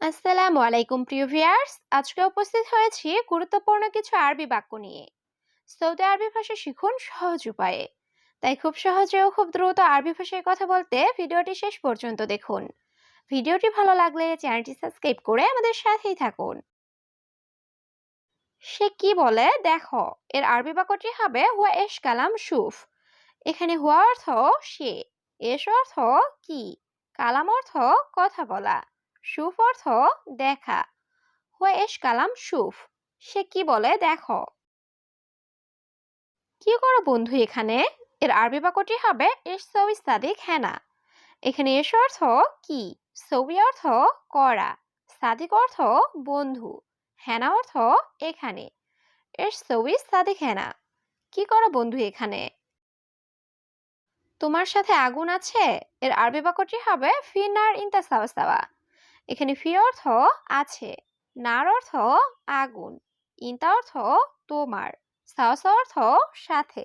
আসসালামু আলাইকুম, প্রিয় ভিউয়ার্স। আজকে উপস্থিত হয়েছি গুরুত্বপূর্ণ কিছু আরবি বাক্য নিয়ে। সৌদি আরবি ভাষা শিখুন সহজ উপায়ে। তাই খুব সহজে ও খুব দ্রুত আরবি ভাষায় কথা বলতে ভিডিওটি শেষ পর্যন্ত দেখুন। ভিডিওটি ভালো লাগলে চ্যানেলটি সাবস্ক্রাইব করে আমাদের সাথেই থাকুন। সে কি বলে? দেখো, এর আরবি বাক্যটি হবে হুয়া এশ কালাম সুফ। এখানে হুয়া অর্থ সে এস অর্থ কি, কালাম অর্থ কথা বলা। সুফ অর্থ দেখা। হুয়া এস কালাম সুফ, সে কি বলে দেখো। কি করো বন্ধু এখানে? এর আরবি বাক্যটি হবে এস সৌই সাদিক হেনা এখানে এস অর্থ কি? সৌই অর্থ করা। সাদিক অর্থ বন্ধু। হেনা অর্থ এখানে। এস সৌই সাদিক হেনা কি করো বন্ধু এখানে? তোমার সাথে আগুন আছে? এর আরবি বাক্যটি হবে, ফিনার ইনতা সাওয়া সাওয়া। এখানে ফি অর্থ আছে। নার অর্থ আগুন, ইন্তা অর্থ তোমার সাওয়া অর্থ সাথে।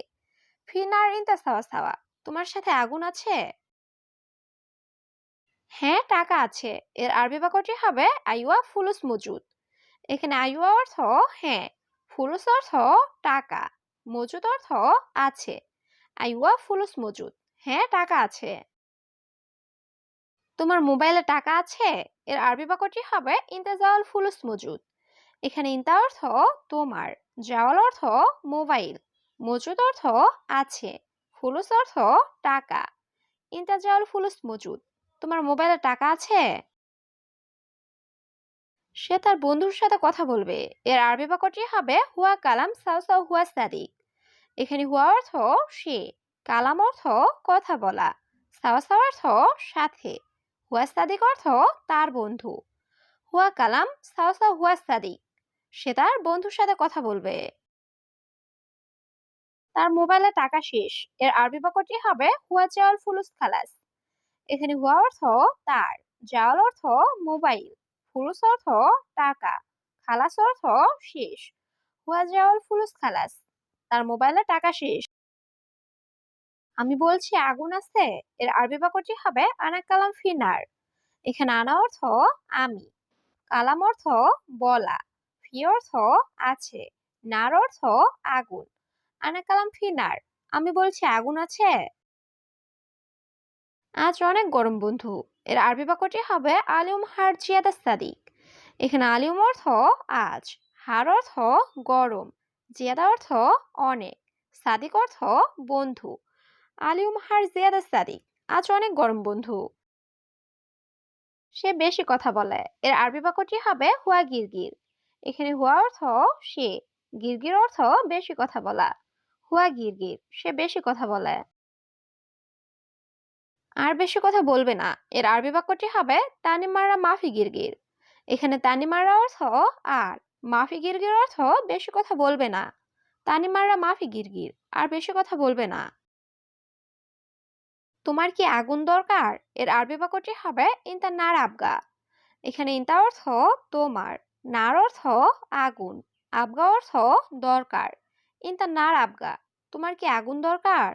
ফিনার ইনতা সাওয়া সাওয়া, তোমার সাথে আগুন আছে? হ্যাঁ টাকা আছে। এর আরবি বাক্যটি হবে আইওয়া ফুলুস মজুদ। এখানে আইওয়া অর্থ হ্যাঁ ফুলুস অর্থ টাকা, মজুদ অর্থ আছে। আইওয়া ফুলুস মজুদ। হ্যাঁ টাকা আছে। তোমার মোবাইলে টাকা আছে? এর আরবি বাক্যটি হবে ইন্তাজাওয়াল ফুলুস মজুদ এখানে ইন্তা অর্থ তোমার জাওয়াল অর্থ মোবাইল মজুদ অর্থ আছে ফুলুস অর্থ টাকা ইন্তাজাওয়াল ফুলুস মজুদ তোমার মোবাইলে টাকা আছে সে তার বন্ধুর সাথে কথা বলবে। এর আরবি বাক্যটি হবে হুয়া কালাম সাউ সাউ হুয়া সাদিক এখানে হুয়া অর্থ সে কালাম অর্থ কথা বলা সাওয়া অর্থ সাথে হুয়া সাদিক অর্থ তার বন্ধু। হুয়া কালাম সাওয়া হুয়া সাদিক সে তার বন্ধুর সাথে কথা বলবে। তার মোবাইলে টাকা শেষ। এর আরবি বাক্যটি হবে হুয়া চাওয়াল ফুলুস খালাস। এখানে হুয়া অর্থ তার, জাওয়াল অর্থ মোবাইল, ফুলুস অর্থ টাকা, খালাস অর্থ শেষ। হুয়া জাওয়াল ফুলুস খালাস। তার মোবাইলে টাকা শেষ। আমি বলছি, আগুন আছে, এর আরবি বাক্যটি হবে আনা কালাম ফিনার। এখানে আনা অর্থ আমি, কালাম অর্থ বলা, ফি অর্থ আছে, নার অর্থ আগুন আনা কালাম ফিনার। আমি বলছি, আগুন আছে? আজ অনেক গরম বন্ধু, এর আরবি বাক্যটি হবে আলিম হার জিয়াদা সাদিক। এখানে আলিম অর্থ আজ, হার অর্থ গরম, জিয়াদা অর্থ অনেক, সাদিক অর্থ বন্ধু। আলিম হার জিয়াদা সাদিক, আজ অনেক গরম বন্ধু। সে বেশি কথা বলে, এর আরবি বাক্যটি হবে হুয়া গিরগির। এখানে হুয়া অর্থ সে, গিরগির অর্থ বেশি কথা বলা। হুয়া গিরগির, সে বেশি কথা বলে। আর বেশি কথা বলবে না, এর আরবি বাক্যটি হবে তানিমারা মাফি গিরগির। এখানে তানিমারা অর্থ আর, মাফি গিরগির অর্থ বেশি কথা বলবে না। তানিমারা মাফি গিরগির, আর বেশি কথা বলবে না। তোমার কি আগুন দরকার? এর আরবি বাক্যটি হবে ইনতা নার আবগা। এখানে ইনতা অর্থ তোমার, নার অর্থ আগুন, আবগা অর্থ দরকার। ইনতা নার আবগা, তোমার কি আগুন দরকার?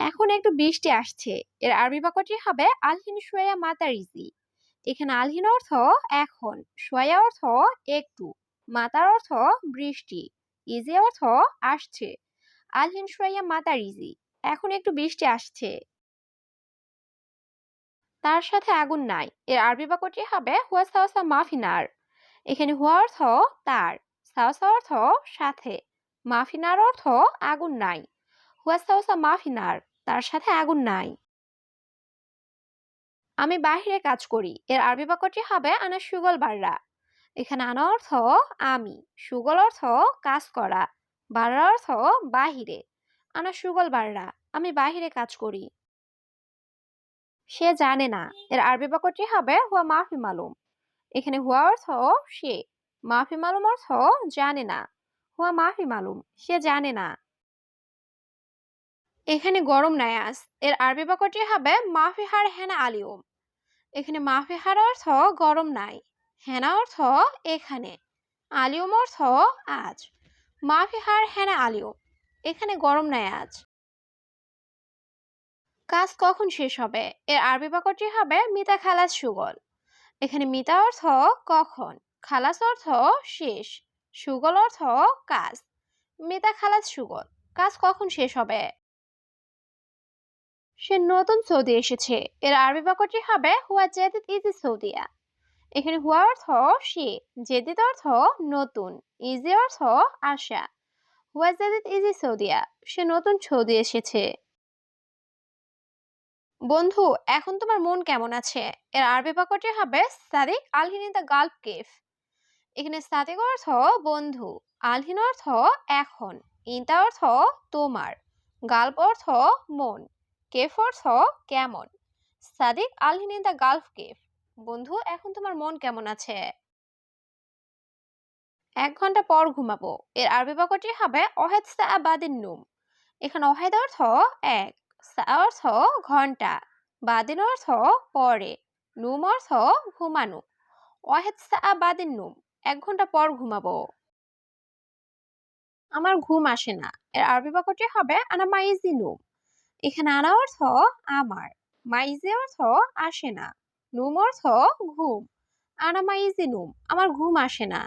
এখন একটু বৃষ্টি আসছে। এর আরবি বাক্যটি হবে আলহিন সোয়া মাতারিজি। এখানে আলহিন অর্থ এখন সোয়া অর্থ একটু, মাতার অর্থ বৃষ্টি, ইজি অর্থ আসছে। আলহিন সোয়া মাতারিজি। এখন একটু বৃষ্টি আসছে। তার সাথে আগুন নাই। এর আরবি বাক্যটি হবে, হুয়া সাওসা মাফিনার। এখানে হুয়া অর্থ তার সাওসা অর্থ সাথে, মাফিনার অর্থ আগুন নাই। হুয়া সাওসা মাফিনার তার সাথে আগুন নাই। আমি বাহিরে কাজ করি। এর আরবি বাক্যটি হবে, আনা সুগল বাররা। এখানে আনা অর্থ আমি, সুগল অর্থ কাজ করা, বাররা অর্থ বাহিরে। আনা সুগল বাররা, আমি বাহিরে কাজ করি। সে জানে না, এর আরবি বাক্যটি হবে, হুয়া মাফি মালুম। এখানে হুয়া অর্থ সে, মাফি মালুম অর্থ জানে না, হুয়া মাফি মালুম সে জানে না। এখানে গরম নায়াস এর আরবি বাক্যটি হবে মাফিহার হেনা আলিউম। এখানে মাফিহার অর্থ গরম নাই, হেনা অর্থ এখানে, আলিউম অর্থ আজ মাফিহার হেনা আলিউম। এখানে গরম নাই আজ। কাজ কখন শেষ হবে? এর আরবি বাক্যটি হবে মিতা খালাস সুগল। এখানে মিতা অর্থ কখন, খালাস অর্থ শেষ, সুগল অর্থ কাজ। মিতা খালাস সুগল, কাজ কখন শেষ হবে? সে নতুন সৌদি এসেছে। এর আরবি বাক্যটি হবে হুয়া জেদিদ ইজি সৌদিয়া। এখানে হুয়া অর্থ সে, জেদিদ অর্থ নতুন, ইজি অর্থ আশা। হুয়া জেদিদ ইজি সৌদিয়া সে নতুন সৌদি এসেছে। বন্ধু, এখন তোমার মন কেমন আছে? এর আরবি বাক্যটি হবে সাদিক আলহিন দ্য গালফ কেফ এখানে সাদিক অর্থ বন্ধু, আলহিন অর্থ এখন, ইন্তা অর্থ তোমার গাল্প অর্থ মন কেফ অর্থ কেমন। সাদিক আলহিন দ্য গালফ কেফ বন্ধু, এখন তোমার মন কেমন আছে? এক ঘণ্টা পর ঘুমাবো। এর আরবি বাক্যটি হবে অহেদ সা নুম। এখানে অহেদ অর্থ এক অর্থ ঘণ্টা, বাদিন অর্থ পরে, নুম অর্থ ঘুমানো। অহেদ সা বাদিন নুম, এক ঘণ্টা পর ঘুমাবো। আমার ঘুম আসে না। এর আরবি বাক্যটি হবে আনা মাইজি নুম। এখানে আনা অর্থ আমার, মাইজি অর্থ আসে না, নুম অর্থ ঘুম। আনা মাইজি নুম, আমার ঘুম আসে না।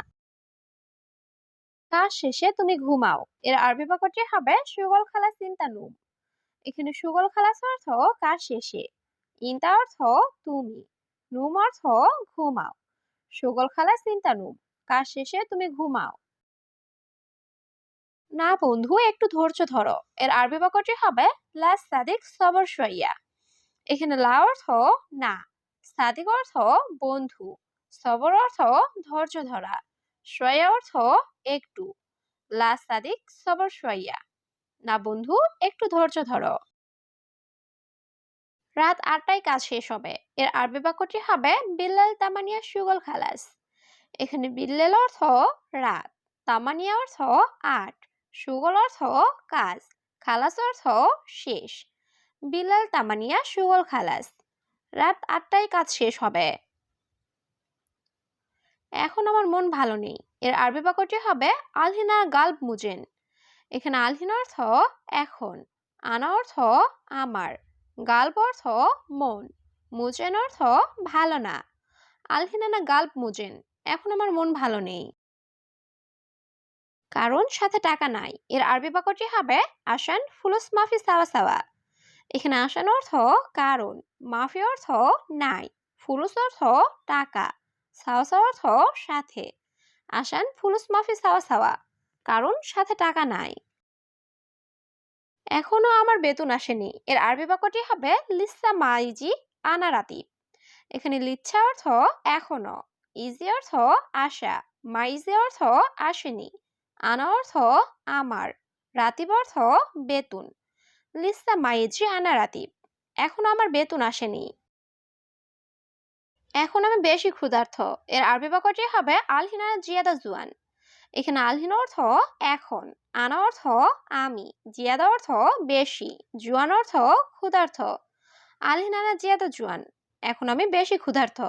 কাজ শেষে তুমি ঘুমাও। এর আরবি বাক্যটি হবে সুগল খালা চিন্তা নুম এখানে সুগল খালাস অর্থ কাজ শেষে। ইন্তা অর্থ তুমি। নুম অর্থ ঘুমাও। সুগল খালাস চিন্তা নুম কাজ শেষে তুমি ঘুমাও। না বন্ধু, একটু ধৈর্য ধরো। এর আরবি বাক্যটি হবে লা সাদিক সবর সইয়া এখানে লা অর্থ না। সাদিক অর্থ বন্ধু। সবর অর্থ ধৈর্য ধরা। সয়া অর্থ একটু। লা সাদিক সবর সইয়া না বন্ধু, একটু ধৈর্য ধরো। রাত আটটায় কাজ শেষ হবে। এর আরবি বাক্যটি হবে বিল্লাল তামানিয়া সুগল খালাস। এখানে বিল্লাল অর্থ রাত, তামানিয়া অর্থ আট, সুগল অর্থ কাজ, খালাস অর্থ শেষ। বিল্লাল তামানিয়া সুগল খালাস। রাত আটটায় কাজ শেষ হবে। এখন আমার মন ভালো নেই। এর আরবি বাক্যটি হবে আলহিনা গাল্ব মুজেন। এখানে আলহিন অর্থ এখন, আনা অর্থ আমার গাল্প অর্থ মন, মুজেন অর্থ ভালো না। আলহিনানা গাল্প মুজেন, এখন আমার মন ভালো নেই। কারণ সাথে টাকা নাই। এর আরবি বাক্যটি হবে আসান ফুলুস মাফি সাওয়া সাওয়া। এখানে আসান অর্থ কারণ, মাফি অর্থ নাই, ফুলুস অর্থ টাকা। সাওয়া অর্থ সাথে। আসান ফুলুস মাফি সাওয়া সাওয়া, কারণ সাথে টাকা নাই। এখনও আমার বেতন আসেনি। এর আরবি বাক্যটি হবে, লিসা মাইজি আনারাতি এখানে লিচ্ছা অর্থ, এখনও। ইজি অর্থ, আশা। মাইজি অর্থ, আসেনি। আনা অর্থ, আমার। রাতিব অর্থ, বেতন। লিসা মাইজি আনা রাতিব। এখনও আমার বেতন আসেনি। এখন আমি বেশি ক্ষুধার্থ। এর আরবি বাক্যটি হবে আলহিনা জিয়াদা জুয়ান। এখানে আলহিন অর্থ এখন, আনা অর্থ আমি, জিয়াদা অর্থ বেশি, জুয়ান অর্থ ক্ষুধার্থ। আলহিন আনা জিয়াদা জুয়ান, এখন আমি বেশি ক্ষুধার্থ।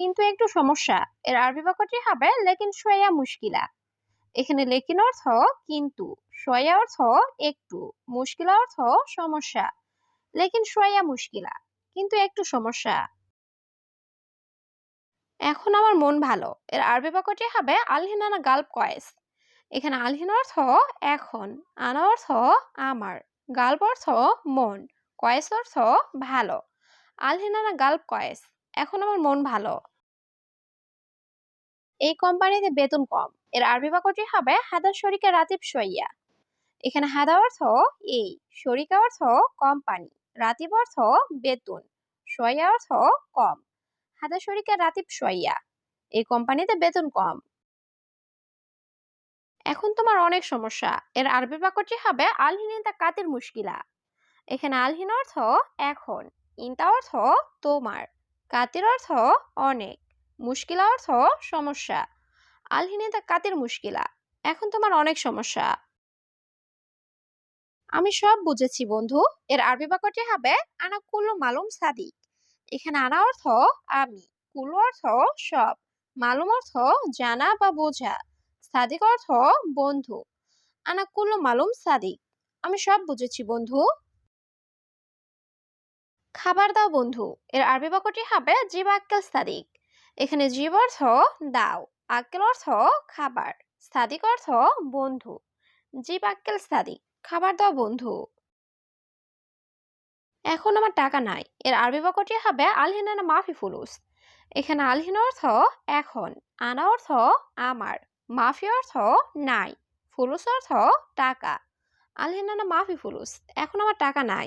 কিন্তু একটু সমস্যা, এর আরবি বাক্যটি হবে লেকিন সোয়া মুশকিলা। এখানে লেকিন অর্থ কিন্তু সোয়া অর্থ একটু, মুশকিলা অর্থ সমস্যা। লেকিন সোয়া মুশকিলা। কিন্তু একটু সমস্যা। এখন আমার মন ভালো। এর আরবি বাক্যটি হবে আলহিনানা গাল্প কয়েস। এখানে আলহিন অর্থ এখন, আনা অর্থ আমার গাল্প অর্থ মন, কয়েস অর্থ ভালো। আলহিনানা গাল্প কয়েস, এখন আমার মন ভালো। এই কোম্পানিতে বেতন কম। এর আরবি বাক্যটি হবে হাদা শরিকা রাতিব সইয়া এখানে হাদা অর্থ এই, শরিকা অর্থ কোম্পানি। রাতিব অর্থ বেতন সইয়া অর্থ কম। হাদা শরিকা রাতিব সইয়া এই কোম্পানিতে বেতন কম। এখন তোমার অনেক সমস্যা। এর আরবি বাক্যটি হবে আলহিন ইন্তা কাতির মুশকিলা। এখানে আলহিন অর্থ এখন, ইন্তা অর্থ তোমার কাতির অর্থ অনেক, মুশকিলা অর্থ সমস্যা। আলহিন ইন্তা কাতির মুশকিলা। এখন তোমার অনেক সমস্যা। আমি সব বুঝেছি, বন্ধু। এর আরবি বাক্যটি হবে, আনা কুল্লু মালুম সাদিক। এখানে আনা অর্থ আমি। কুল্লু অর্থ সব। মালুম অর্থ জানা বা বোঝা। সাদিক অর্থ বন্ধু। আনা কুল্লু মালুম সাদিক। আমি সব বুঝেছি, বন্ধু। খাবার দাও, বন্ধু। এর আরবি বাক্যটি হবে, জিব আক্কেল সাদিক। এখানে জিব অর্থ দাও। আক্কেল অর্থ খাবার। সাদিক অর্থ বন্ধু। জিব আক্কেল সাদিক। খাবার দাও, বন্ধু। এখন আমার টাকা নাই। এর আরবি বাক্যটি হবে, আলহিনানা মাফি ফুলুস। এখানে আলহিন অর্থ, এখন। আনা অর্থ, আমার। মাফি অর্থ, নাই। ফুলুস অর্থ, টাকা। আলহিনা মাফি ফুলুস। এখন আমার টাকা নাই।